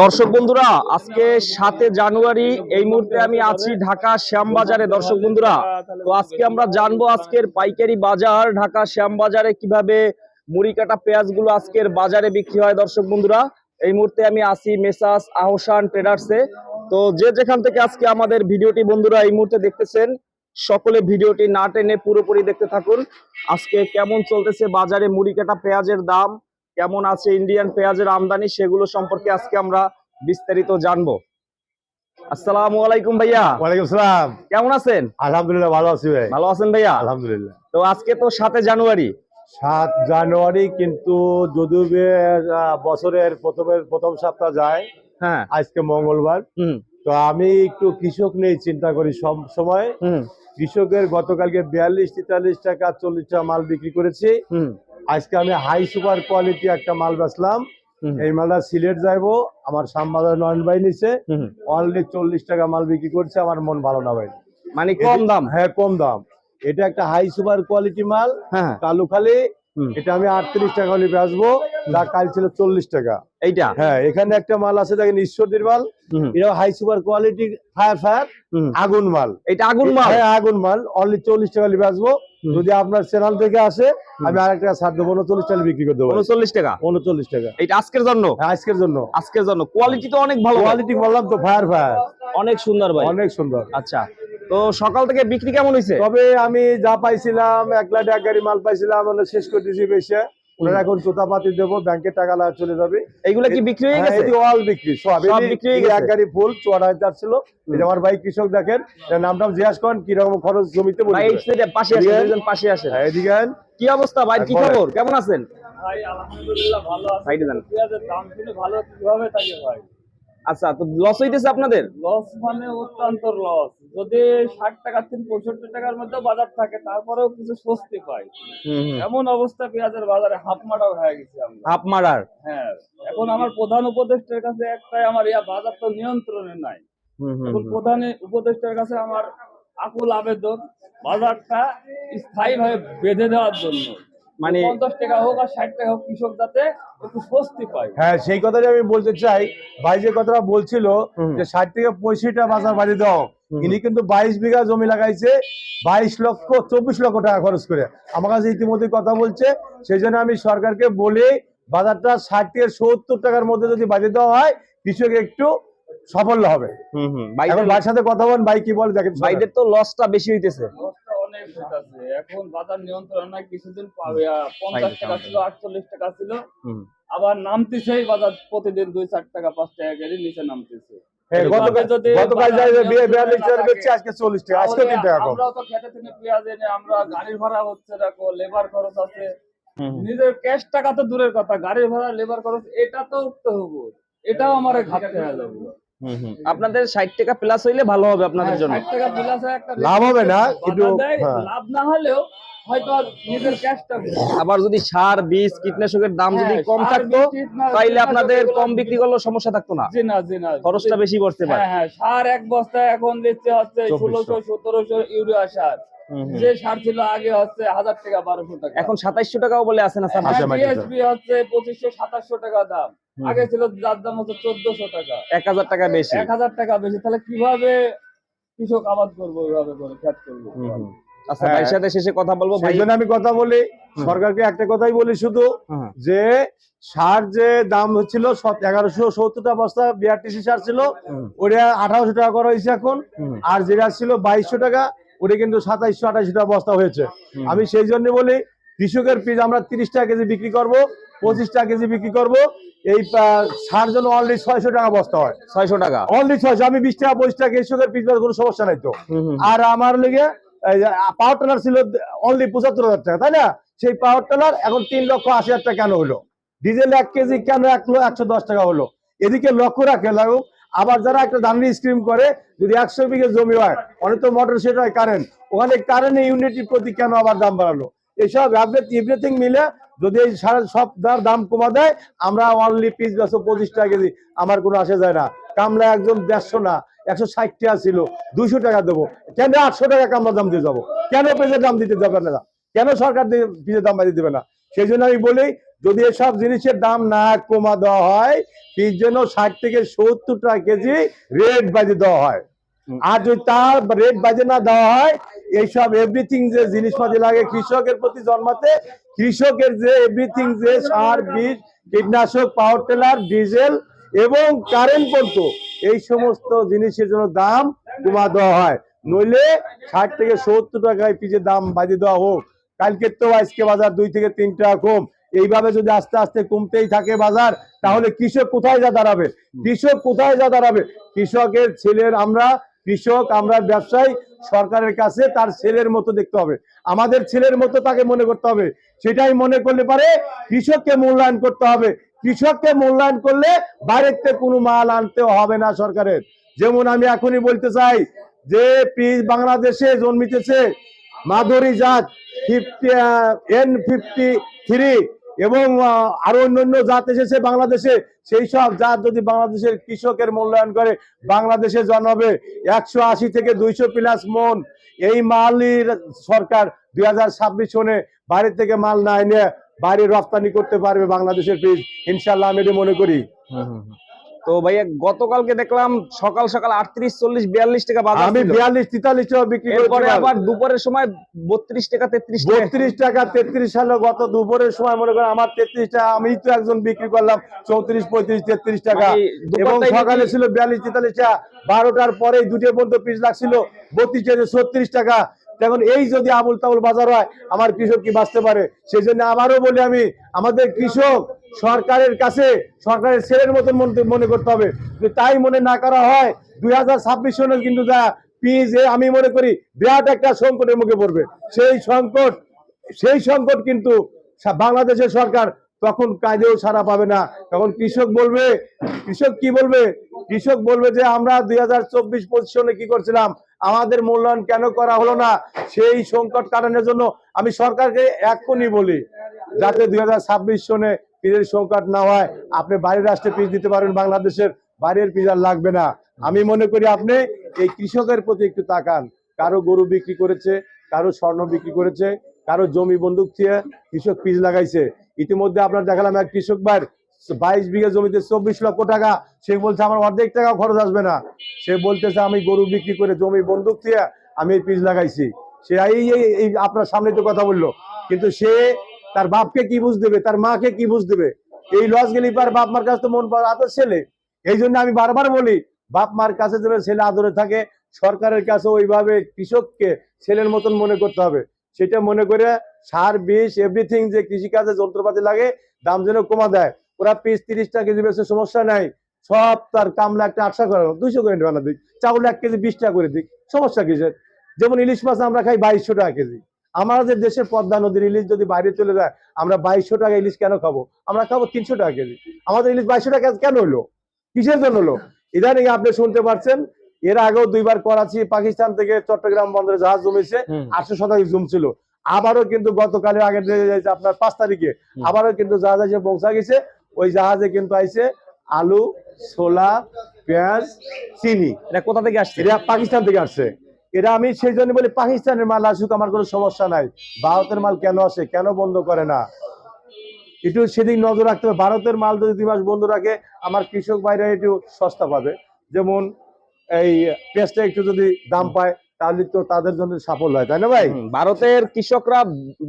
দর্শক বন্ধুরা, আজকে সাতে জানুয়ারি, এই মুহূর্তে আমি আছি ঢাকা শ্যামবাজারে। দর্শক বন্ধুরা, তো আজকে আমরা জানব আজকের পাইকারি বাজার, ঢাকা শ্যামবাজারে কীভাবে মুড়ি কাটা পেঁয়াজগুলো আজকের বাজারে বিক্রি হয়। দর্শক বন্ধুরা, এই মুহূর্তে আমি আছি মেসাস আহসান ট্রেডার্সে। তো যে যেখান থেকে আজকে আমাদের ভিডিওটি বন্ধুরা এই মুহূর্তে দেখতেছেন, সকলে ভিডিওটি না টেনে পুরোপুরি দেখতে থাকুন। আজকে কেমন চলতেছে বাজারে মুড়ি কাটা পেঁয়াজের দাম? কেমন আছে ইন্ডিয়ান পেঁয়াজের আমদানি সেগুলো সম্পর্কে আজকে আমরা বিস্তারিত জানব। আসসালামু আলাইকুম ভাইয়া। ওয়ালাইকুম সালাম। কেমন আছেন? আলহামদুলিল্লাহ ভালো আছি ভাই। ভালো আছেন ভাইয়া? আলহামদুলিল্লাহ। তো আজকে তো সাতে জানুয়ারি। সাত জানুয়ারি কিন্তু যদিও বছরের প্রথমের প্রথম সপ্তাহ যায় হ্যাঁ। আজকে মঙ্গলবার। তো আমি একটু কৃষক নিয়ে চিন্তা করি সব সময়। কৃষকের গতকালকে বিয়াল্লিশ তেতাল্লিশ টাকা চল্লিশ টাকা মাল বিক্রি করেছি। আজকে আমি হাই সুপার কোয়ালিটি একটা মাল বেচলাম। এই মালটা সিলেট যাইবো আমার শ্যামবাজার নয়ন ভাই নিছে। অনলি চল্লিশ টাকা মাল বিক্রি করছে আমার মন ভালো না ভাই। মানে কম দাম? হ্যাঁ কম দাম। এটা একটা হাই সুপার কোয়ালিটি মাল হ্যাঁ। কালুখালি হুম। এটা আমি আটত্রিশ টাকা হলে বেচবো যা কাল ছিল চল্লিশ টাকা। এইটা? হ্যাঁ এখানে একটা মাল আছে দেখেন ঈশ্বরদীর মাল। এটা high super quality fire fire আগুন মাল। এটা আগুন মাল? হ্যাঁ আগুন মাল। অনলি চল্লিশ টাকা হলে বেচবো যদি আপনার চ্যানেল থেকে আসে আমি আরেক টাকা ছাড় দেবো উনচল্লিশ টাকা বিক্রি করে দেবো। উনচল্লিশ টাকা? উনচল্লিশ টাকা। এটা আজকের জন্য? হ্যাঁ, আজকের জন্য। আজকের জন্য। কোয়ালিটি তো অনেক ভালো। কোয়ালিটি বললাম তো ফায়ার ফায়ার অনেক সুন্দর ভাই। অনেক সুন্দর। আচ্ছা। তো সকাল থেকে বিক্রি কেমন হয়েছে তবে আমি যা পাইছিলাম এক লাখ এক গাড়ি মাল পাইছিলাম ওটা শেষ করে দিয়েছি বেশি ওনারা এখন চোতাপাতি দেবো ব্যাংকে টাকা লাগা চলে যাবে। এইগুলা কি বিক্রি হয়ে হ্যাঁ, গেছে? all বিক্রি সব। বিক্রি হয়ে গেছে? এক গাড়ি ফুল চুয়ান্ন হাজার ছিল। আমার ভাই কৃষক দেখেন এর নামটা জিজ্ঞাসা করেন কীরকম খরচ জমিতে বলে পাশে আসেন পাশে আসেন। হ্যাঁ, এদিকে কি অবস্থা ভাই? কি খবর? কেমন আছেন? ভাই আলহামদুলিল্লাহ ভালো আছে। সাইডে যান। দাম শুনে ভালো কীভাবে থাকে ভাই? আচ্ছা তো লস হইতেছে আপনাদের? লস মানে অত্যন্ত লস যদি ষাট টাকা থেকে পঁয়ষট্টি টাকার মধ্যে বাজার থাকে তারপরেও কিছু স্বস্তি পাই। এমন অবস্থা পেঁয়াজের বাজারে হাফ মাটাও হয়ে গেছে হাফ মারার? হ্যাঁ এখন আমার প্রধান উপদেষ্টার কাছে একটাই আমার ইয়া বাজার তো নিয়ন্ত্রণে নাই। এখন প্রধান উপদেষ্টার কাছে আমার আকুল আবেদন বাজারটা স্থায়ী ভাবে বেঁধে দেওয়ার জন্য। মানে- পঞ্চাশ টাকা হোক আর ষাট টাকা হোক কৃষক যাতে একটু স্বস্তি পায়। হ্যাঁ সেই কথাটাই আমি বলতে চাই। ভাই যে কথাটা বলছিল যে ষাট থেকে পঁয়ষট্টি বাজার বাড়ি দাও। ইনি কিন্তু বাইশ বিঘা জমি লাগাইছে বাইশ লক্ষ চব্বিশ লক্ষ টাকা খরচ করে। আমার কাছে ইতিমধ্যে কথা বলছে সেই জন্য আমি সরকারকে বলি বাজারটা ষাট থেকে সত্তর টাকার মধ্যে যদি বাড়িয়ে দেওয়া হয় কৃষক একটু সাফল্য হবে। হুম হুম। এখন ভাইয়ের সাথে কথা বলেন ভাই কি বলে দেখেন ভাইদের তো লসটা বেশি হইতেছে। লসটা এখন বাজার নিয়ন্ত্রণ নাই কিছুদিন পঞ্চাশ টাকা ছিল আটচল্লিশ টাকা ছিল। হুম। আবার নামতেছে বাজার প্রতিদিন দুই চার টাকা পাঁচ টাকা করে নিচে নামতেছে। গতকাল যাই বিয়াল্লিশ টাকা না আজকে চল্লিশ টাকা আজকে তিন টাকা কম আমরাও তো খেতে থেকে পেঁয়াজ এনে আমরা গাড়ির ভাড়া হচ্ছে রাখো লেবার খরচ আছে। নিজের ক্যাশ টাকা তো দূরের কথা গাড়ির ভাড়া লেবার খরচ এটা তো উঠতে হব। এটাও আমার ঘাটতে হয়ে যাবে হুম হুম। আপনাদের ষাট টাকা প্লাস হইলে ভালো হবে আপনাদের জন্য। ষাট টাকা bill আছে একটা লাভ হবে না, কিন্তু- হ্যাঁ। লাভ না হলেও হয়তো নিজের আবার যদি সার বীজ কীটনাশকের দাম যদি হ্যাঁ, কম থাকতো তাইলে আপনাদের কম বিক্রি করলেও সমস্যা থাকতো না। জি না খরচটা বেশি পড়তে পারে হ্যাঁ হ্যাঁ সার এক বস্তা এখন দিচ্ছে হচ্ছে ষোলোশো সতেরোশো ইউরিয়া সার। যে সার ছিল আগে হচ্ছে হাজার টাকা বারোশো টাকা। এখন সাতাইশশো টাকাও বলে আছে না হচ্ছে পঁচিশশো সাতাশশো টাকা দাম। আগে ছিল যার দাম হচ্ছে চোদ্দশো টাকা। এক হাজার টাকা বেশি। এক হাজার টাকা বেশি। তাহলে কীভাবে কৃষক আবাদ করব ওইভাবে করে খ্যাত করব। আচ্ছা হ্যাঁ। ভাইয়ের সাথে শেষে কথা বলব ভাই। আমি কথা বলি সরকারকে একটা কথাই বলি শুধু। যে সার যে দাম হচ্ছিল এগারোশো সত্তরটা বস্তা বিআরটিসি সার ছিল ওটা আঠারোশো টাকা করা হয়েছে এখন আর যেটা ছিল বাইশশো টাকা ওটা কিন্তু সাতাইশশো আঠাইশো টাকা বস্তা হয়েছে। আমি সেই জন্য বলি কৃষকের পিস আমরা তিরিশ টাকা কেজি বিক্রি করব পঁচিশ টাকা কেজি বিক্রি করব এই সার জন্য অনলি ছয়শো টাকা বস্তা হয়। ছয়শো টাকা। অনলি ছয়শো আমি বিশ টাকা পঁচিশ টাকা কৃষকের পিস কোনো সমস্যা নাই তো। আর আমার লেগে পাওয়ার টেলার ছিল অনলি পঁচাত্তর হাজার টাকা, তাই না? সেই পাওয়ার টেলার এখন তিন লক্ষ আশি হাজার টাকা কেন হলো? ডিজেল এক কেজি কেন এক একশো দশ টাকা হলো? এদিকে লক্ষ্য রাখে লাগুক আবার যারা একটা দামি স্কিম করে, যদি একশো বিঘে জমি হয়, অনেক তো মোটর সেট হয় কারেন্ট ওখানে কারেন্ট ইউনিটির প্রতি কেন আবার দাম বাড়ালো? এইসব এভরিথিং মিলে যদি এই সারা সব দাম কমা দেয়, আমরা অনলি পিস বেসো পঁচিশ টাকা কেজি, আমার কোনো আসে যায় না। কামলা একজন দেড়শো না একশো ষাট টাকা ছিল দুইশো টাকা দেবো। কেন আটশো টাকা কামলা দাম দিয়ে যাব? কেন পেঁচের দাম দিতে যাবে না কেন সরকার দিয়ে দাম বাড়িয়ে দেবে না? সেই জন্য আমি বলি যদি এসব জিনিসের দাম না কমা দেওয়া হয় পিস যেন ষাট থেকে সত্তর টাকা কেজি রেট বাজে দেওয়া হয়। আর যদি তার রেট বাজে না দেওয়া হয় এইসব এভরিথিং যে জিনিসপাতি লাগে কৃষকের প্রতি জন্মাতে কৃষকের যে এভরিথিং যে সার বীজ কীটনাশক পাওয়ার টেলার ডিজেল এবং কারেন্ট পর্যন্ত এই সমস্ত জিনিসের জন্য দাম কমা দেওয়া হয়। নইলে ষাট থেকে সত্তর টাকায় পিজের দাম বাজিয়ে দেওয়া হোক। কালকে তো আজকে বাজার দুই থেকে তিন টাকা কম। এইভাবে যদি আস্তে আস্তে কমতেই থাকে বাজার, তাহলে কৃষক কোথায় যা দাঁড়াবে? কৃষক কোথায় যা দাঁড়াবে? কৃষকের ছেলের আমরা, কৃষক, আমরা ব্যবসায়ী, সরকারের কাছে তার ছেলের মতো দেখতে হবে। আমাদের ছেলের মতো তাকে মনে করতে হবে। সেটাই মনে করলে পারে কৃষককে মূল্যায়ন করতে হবে। কৃষককে মূল্যায়ন করলে বাইরের থেকে কোনো মাল আনতেও হবে না সরকারের। যেমন আমি এখনই বলতে চাই যে পিস বাংলাদেশে জন্মিতেছে মাধুরী জাত ফিফটি এন ফিফটি থ্রি এবং আরও অন্যান্য জাত এসেছে বাংলাদেশে। সেই সব জাত যদি বাংলাদেশের কৃষকের মূল্যায়ন করে, বাংলাদেশে জন্মাবে একশো আশি থেকে দুইশো প্লাস মন। এই মালই সরকার দুই হাজার ছাব্বিশ সনে বাইরে থেকে মাল না এনে বাইরে রপ্তানি করতে পারবে বাংলাদেশের পিস ইনশাল্লাহ আমি এটা মনে করি। তো ভাইয়া গতকালকে দেখলাম সকাল সকাল আটত্রিশ চল্লিশ বিয়াল্লিশ টাকা বাজার আমি বিয়াল্লিশ তেতাল্লিশ টাকা বিক্রি করেছি আবার দুপুরের সময় বত্রিশ টাকা তেত্রিশ টাকা। বত্রিশ টাকা তেত্রিশ সালে গত দুপুরের সময় মনে করেন আমার তেত্রিশ টাকা আমি তো একজন বিক্রি করলাম চৌত্রিশ পঁয়ত্রিশ তেত্রিশ টাকা। মানে এবং সকালে ছিল বিয়াল্লিশ তেতাল্লিশ টাকা। বারোটার পরে দুটো পর্যন্ত পিস লাগছিল। বত্রিশ থেকে ছত্রিশ টাকা। এখন এই যদি আবুল তাবুল বাজার হয়, আমার কৃষক কি বাঁচতে পারে? সেই জন্য আবারও বলি আমি, আমাদের কৃষক সরকারের কাছে, সরকারের ছেলের মতন মনে- মনে করতে হবে। যে তাই মনে না করা হয়, দুই হাজার ছাব্বিশ সনে কিন্তু যা পিস আমি মনে করি, বিরাট একটা সংকটের মুখে পড়বে। সেই সংকট সেই সংকট কিন্তু বাংলাদেশের সরকার তখন কাজেও সারা পাবে না। তখন কৃষক বলবে, কৃষক কি বলবে? কৃষক বলবে যে, আমরা দুই হাজার চব্বিশ পঁচিশ সনে কি করছিলাম? আমাদের মূল্যায়ন কেন করা হলো না? সেই সংকট কাটানোর জন্য আমি সরকারকে এক্ষুনি বলি, যাতে দুই হাজার ছাব্বিশ সনে পিজের সংকট না হয়, আপনি বাইরের রাষ্ট্রে পিস দিতে পারেন, বাংলাদেশের বাইরের পিস আর লাগবে না। আমি মনে করি আপনি এই কৃষকের প্রতি একটু তাকান। কারও গরু বিক্রি করেছে, কারও স্বর্ণ বিক্রি করেছে, কারও জমি বন্দুক দিয়ে কৃষক পিস লাগাইছে। ইতিমধ্যে আপনার দেখালাম এক কৃষক ভাই বাইশ বিঘা জমিতে চব্বিশ লক্ষ টাকা, সে বলছে আমার অর্ধেক টাকা খরচ আসবে না। সে বলতেছে, আমি গরু বিক্রি করে জমি বন্দুক দিয়ে আমি এই পিস লাগাইছি। সে এই আপনার সামনে তো কথা বলল। কিন্তু সে তার বাপকে কি বুঝ দেবে? তার মাকে কি বুঝ দেবে? এই লস গেলি পার বাপ মার কাছে তো মন আদর ছেলে। এই জন্য আমি বারবার বলি, বাপ মার কাছে যেন ছেলে আদরে থাকে, সরকারের কাছে ওইভাবে কৃষককে ছেলের মতন মনে করতে হবে। সেটা মনে করে সার, বিষ এভরিথিং যে কৃষিকাজে যন্ত্রপাতি লাগে, দাম যেন কমা দেয়। ওরা পিস তিরিশ টাকা কেজি বেশি সমস্যা নাই। সব তার কামলা একটা আটশো করে দুইশো করে বানা দিক। চাউল এক কেজি বিশ টাকা করে দিক সমস্যা কিসের? যেমন ইলিশ মাছ আমরা খাই বাইশশো টাকা কেজি। আমাদের দেশের পদ্মা নদীর ইলিশ যদি বাইরে চলে যায় আমরা বাইশশো টাকা ইলিশ কেন খাব? আমরা খাব তিনশো টাকা কেজি। আমাদের ইলিশ বাইশশো টাকা কেন হলো? কিসের জন্য হলো? ইদানিং আপনি শুনতে পারছেন এর আগেও দুইবার করাচি পাকিস্তান থেকে চট্টগ্রাম বন্দরে জাহাজ জমেছে আটশো শতাংশ জুম ছিল। আবারও কিন্তু গতকালের আগে আপনার পাঁচ তারিখে আবারও কিন্তু জাহাজ এসে পৌঁছা গেছে। ওই জাহাজে কিন্তু আইছে আলু ছোলা পেঁয়াজ চিনি। এটা কোথা থেকে আসছে? এটা পাকিস্তান থেকে আসছে। এটা আমি সেই জন্য বলি পাকিস্তানের মাল আসুক আমার কোনো সমস্যা নাই। ভারতের মাল কেন আসে কেন বন্ধ করে না? একটু সেদিক নজর রাখতে হবে। ভারতের মাল যদি দুই মাস বন্ধ রাখে আমার কৃষক ভাইরা একটু সস্তা পাবে। যেমন এই পেঁয়াজটা একটু যদি দাম পায় তাহলে তো তাদের জন্য সাফল্য হয় তাই না ভাই? ভারতের কৃষকরা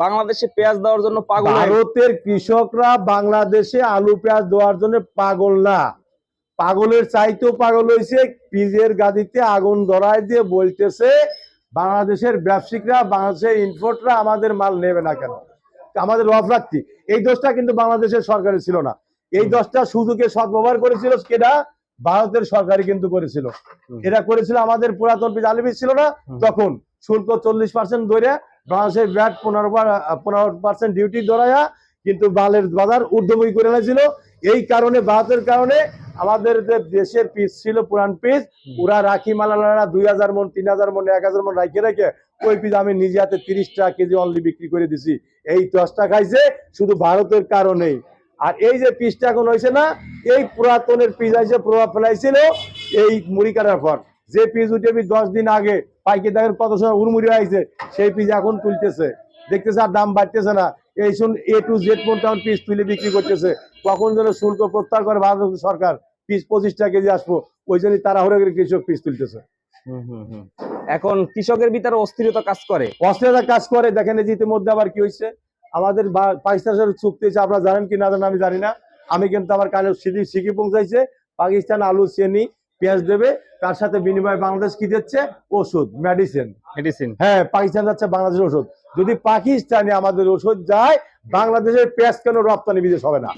বাংলাদেশে পেঁয়াজ দেওয়ার জন্য পাগল ভারতের কৃষকরা বাংলাদেশে আলু পেঁয়াজ দেওয়ার জন্য পাগল না। পাগলের চাইতেও পাগল হয়েছে পিজের গাদিতে আগুন ধরায় দিয়ে বলতেছে বাংলাদেশের ব্যবসায়িকরা বাংলাদেশের ইনপোর্টরা আমাদের মাল নেবে না কেন? আমাদের রফরাক্তি এই দোষটা কিন্তু বাংলাদেশের সরকারের ছিল না। এই দোষটা সুযোগে সদ্ব্যবহার করেছিল কেটা ভারতের সরকারই কিন্তু করেছিল। এটা করেছিল আমাদের পুরাতন আলিপিস ছিল না তখন শুল্ক চল্লিশ পার্সেন্ট ধরে বাংলাদেশের ব্যাট পনেরো পনেরো পার্সেন্ট ডিউটি ধরাইয়া কিন্তু বালের বাজার ঊর্ধ্বমুখী করে ফেলেছিল এই কারণে ভারতের কারণে আমাদের যে দেশের পিস ছিল পুরান পিস ওরা রাখি মালালারা দুই হাজার মন তিন হাজার মন এক হাজার মন রাখে রেখে ওই পিস আমি নিজে হাতে তিরিশ টাকা কেজি অনলি বিক্রি করে দিছি। এই দশটা খাইছে শুধু ভারতের কারণেই। আর এই যে পিসটা এখন হয়েছে না এই পুরাতনের পিস আইসে প্রভাব ফেলাইছিল এই মুড়ি কাটার পর। যে পিস উঠে আমি দশ দিন আগে পাইকে দেখেন কত সময় উড়মুড়ি হয়েছে সেই পিস এখন তুলতেছে। দেখতেছে আর দাম বাড়তেছে না। এই শুন এ টু জেড পর্যন্ত পিস তুলে বিক্রি করতেছে। কখন যেন শুল্ক প্রত্যাহার করে ভারত সরকার পিস পঁচিশ টাকা কেজি আসব ওই জন্যই তারা হরে করে কৃষক পিস তুলতেছে। এখন কৃষকের ভিতরে অস্থিরতা কাজ করে। অস্ট্রেলিয়া কাজ করে দেখেন যে ইতিমধ্যে আবার কি হয়েছে আমাদের পাকিস্তানের চুক্তি হয়েছে আপনারা জানেন কি না জানেন আমি জানি না। আমি কিন্তু আমার কানে সিঁড়ি শিখি পৌঁছাইছে পাকিস্তান আলু চেনি পেঁয়াজ দেবে তার সাথে বিনিময়ে বাংলাদেশ কি দিচ্ছে? ওষুধ মেডিসিন মেডিসিন হ্যাঁ পাকিস্তান যাচ্ছে বাংলাদেশের ওষুধ। যদি পাকিস্তানে আমাদের ওষুধ যায় বাংলাদেশের পেঁয়াজ কেন রপ্তানি বিদেশ হবে না?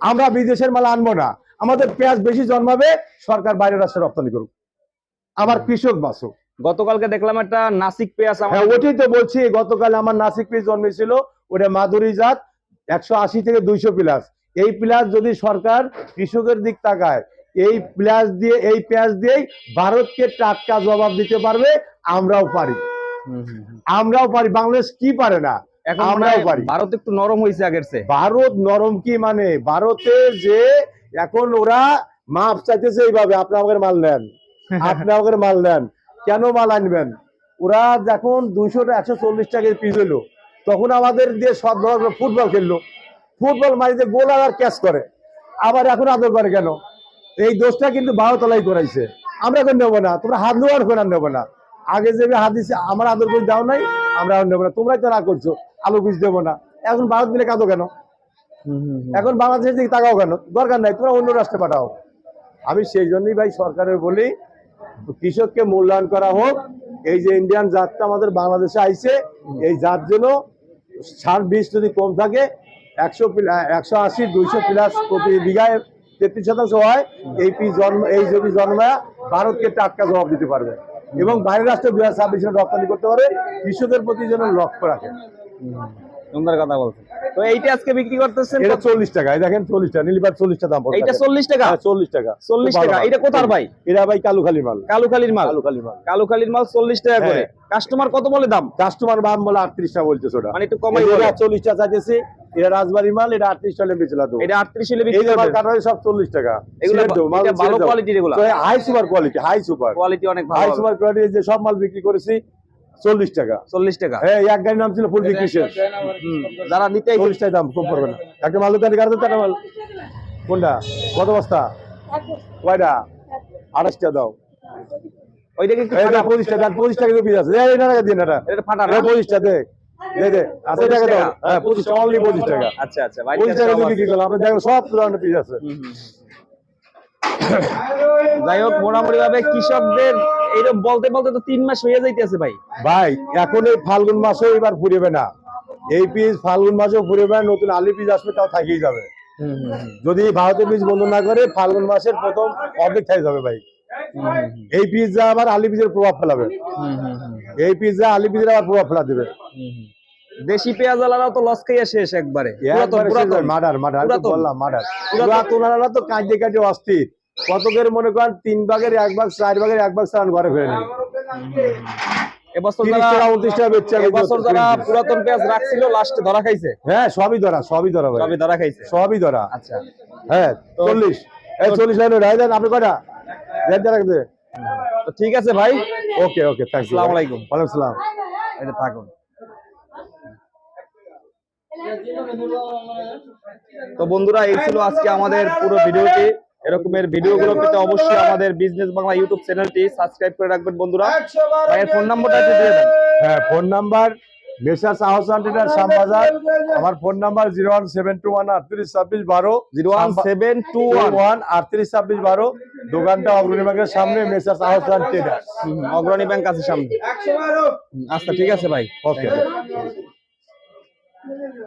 আমরা বিদেশের মাল আনব না। আমাদের পেঁয়াজ বেশি জন্মাবে সরকার বাইরের রাষ্ট্রে রপ্তানি করুক। আমার কৃষক বাসুক গতকালকে দেখলাম একটা নাসিক পেঁয়াজ হ্যাঁ ওটাই তো বলছি গতকাল আমার নাসিক পিস জন্মেছিল ওটা মাধুরী জাত একশো আশি থেকে দুইশো প্লাস এই প্লাস যদি সরকার কৃষকের দিক তাকায় এই প্লাস দিয়ে এই পেঁয়াজ দিয়েই ভারতকে টাটকা জবাব দিতে পারবে আমরাও পারি। আমরাও পারি বাংলাদেশ কি পারে না এখন আমরাও পারি। ভারত একটু নরম হয়েছে আগের চেয়ে। ভারত নরম কি মানে? ভারতের যে এখন ওরা মাপ চাইতেছে এইভাবে আপনি আমাদের মাল নেন আপনি মাল নেন কেন মাল আনবেন? ওরা যখন দুইশো একশো চল্লিশ টাকা পিস হইল তখন আমাদের দিয়ে সব ধরনের ফুটবল খেললো। ফুটবল মারিতে গোল আবার ক্যাচ করে। আবার এখন আদর করে কেন? এই দোষটা কিন্তু ভারতলাই করাইছে। আমরা এখন নেব না? তোমরা হাত দেওয়ার করে নেব না? আগে যে হাত দিচ্ছে আমার আদর করে দাও নাই আমরা আর নেব না। তোমরাই তো না করছ আলু বীজ দেবো না। এখন ভারত মিলে কাঁদো কেন? এখন বাংলাদেশের দিকে তাকাও কেন? দরকার নাই তোমরা অন্য রাষ্ট্রে পাঠাও। আমি সেই জন্যই ভাই সরকারের বলি কৃষককে মূল্যায়ন করা হোক। এই যে ইন্ডিয়ান জাতটা আমাদের বাংলাদেশে আইছে এই জাত যেন সার বীজ যদি কম থাকে, একশো একশো আশি, দুইশো প্লাস প্রতি বিঘায় তেত্রিশ শতাংশ হয়, এই পি জন্ম, এই জমি জন্মায় ভারতকে টাটকা জবাব দিতে পারবে। এবং বাইরের রাষ্ট্রে দু হাজার ছাব্বিশে রপ্তানি করতে পারে কৃষকের প্রতি যেন লক্ষ্য রাখে। সুন্দর কথা বলছেন তো এইটা আজকে বিক্রি করতেছেন এটা কত? চল্লিশ টাকা এই দেখেন চল্লিশ টাকা নীলিপাত চল্লিশ টাকা দাম এইটা চল্লিশ টাকা? হ্যাঁ, চল্লিশ টাকা। চল্লিশ খুব ভালো টাকা। এটা কোথার ভাই? এটা ভাই কালুখালি মাল। কালুখালির মাল। কালুখালি মাল। কালুখালির মাল চল্লিশ টাকা করে। হ্যাঁ। কাস্টমার কত বলে দাম? কাস্টমার দাম বলে আটত্রিশ টাকা বলতেছে ওটা মানে একটু কমাই বলে। টাকা চাইতেছি। এটা রাজবাড়ি মাল এটা আটত্রিশ টাকা বেচলা তো এটা আটত্রিশ হলে এই বিক্রি কাটা হয় সব চল্লিশ টাকা। এগুলো এটা ভালো কোয়ালিটির এগুলো। High super quality high super quality অনেক হাই সুপার কোয়ালিটি যে সব মাল বিক্রি করেছি চল্লিশ টাকা। চল্লিশ টাকা। হ্যাঁ এক নাম ছিল ফুল বিক্রি শেষ যারা নিতে চল্লিশ টাকা। দাম কম পড়বে না। একটা মাল দোকানে গাড়ি দোকানে মাল? কোনটা? কত বস্তা? কয়টা? আঠাশটা দাও। ওইটাকে পঁচিশ টাকা পঁচিশ টাকা? পিস আছে। টাকা দিন এটা এটা ফাটা পঁচিশ টাকা টাকা হ্যাঁ টাকা টাকা। আচ্ছা আচ্ছা টাকা। যাই হোক মোটামুটি ভাবে কৃষকদের এইরকম বলতে বলতে তো তিন মাস হয়ে যাইতেছে ভাই। ভাই এখন এই ফাল্গুন মাসেও এবার ফুরিবে না। এই পিস ফাল্গুন মাসেও ফুরিবে না নতুন আলি পিস আসবে তাও থাকিয়ে যাবে। যদি ভারতের বীজ বন্ধ না করে ফাল্গুন মাসের প্রথম অর্ধেক থেকে যাবে ভাই। এই পিৎজা আবার আলি বীজের প্রভাব ফেলাবে। এই পিৎজা আলি বীজের আবার প্রভাব ফেলা দেবে। দেশি পেঁয়াজ আলারাও তো লস খাইয়া শেষ একবারে। মার্ডার মার্ডার বললাম মার্ডার। পুরাতন। তো কাঁদে কাঁদে অস্থির। কতকের মনে করেন তিন ভাগের এক ভাগ চার ভাগের এক ভাগ চালান ঘরে ফেরে নেই এবছর যারা উনত্রিশ টাকা বেচছে আমি এবছর যারা পুরাতন পেঁয়াজ রাখছিল লাস্টে ধরা খাইছে? হ্যাঁ সবই ধরা সবই ধরা সবই ধরা খাইছে? সবই ধরা। আচ্ছা। হ্যাঁ চল্লিশ। এই চল্লিশ লাইন রায় দেন আপনি কয়টা? দেন দেন রাখবে। ঠিক আছে ভাই। ওকে ওকে থ্যাংক ইউ আসসালামু আলাইকুম। সালাম এটা থাকুন। তো বন্ধুরা এই ছিল আজকে আমাদের পুরো ভিডিওটি। এরকমের ভিডিওগুলো পেতে অবশ্যই আমাদের বিজনেস বাংলা ইউটিউব চ্যানেলটি সাবস্ক্রাইব করে রাখবেন বন্ধুরা। ভাইয়ের ফোন নাম্বারটা একটু দিয়ে দেন। হ্যাঁ phone number messrs Ahsan trader Shyambazar. আমার phone number zero one seven two one আটত্রিশ ছাব্বিশ বারো। Zero one seven two one one আটত্রিশ ছাব্বিশ বারো। দোকানটা অগ্রণী ব্যাংকের সামনে messrs Ahsan trader Agrani bank আছে সামনে। আচ্ছা ঠিক আছে ভাই। ওকে